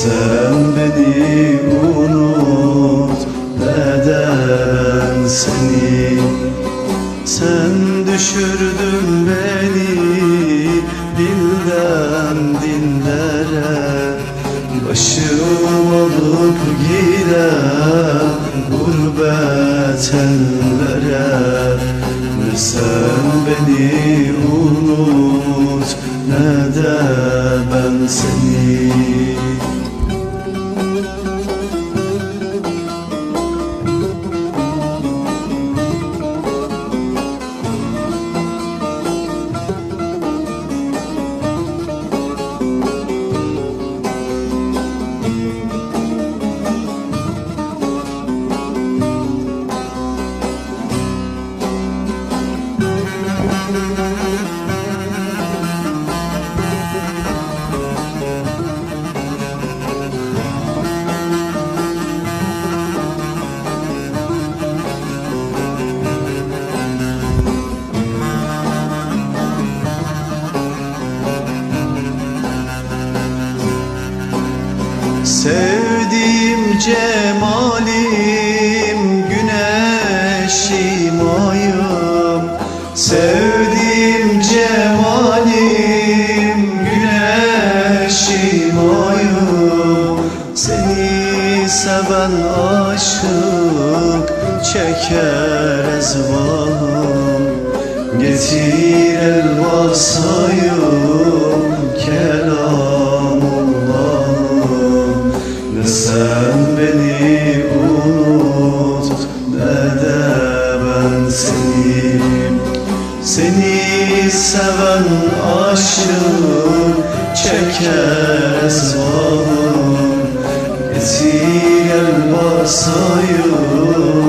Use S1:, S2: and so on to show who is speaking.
S1: sen beni unut ne de ben seni? Sen düşürdün beni dilden dillere Başım alıp giden gurbet ellere. Ne sen beni unut ne de ben seni Sevdiğim cemalim güneşim ayım. Sevdiğim cemalim güneşim ayım. Seni seven aşık çeker ezvahım. Getir el sen beni unut ne de ben seni. Seni seven aşık çeker ezvahım Getir el vasayım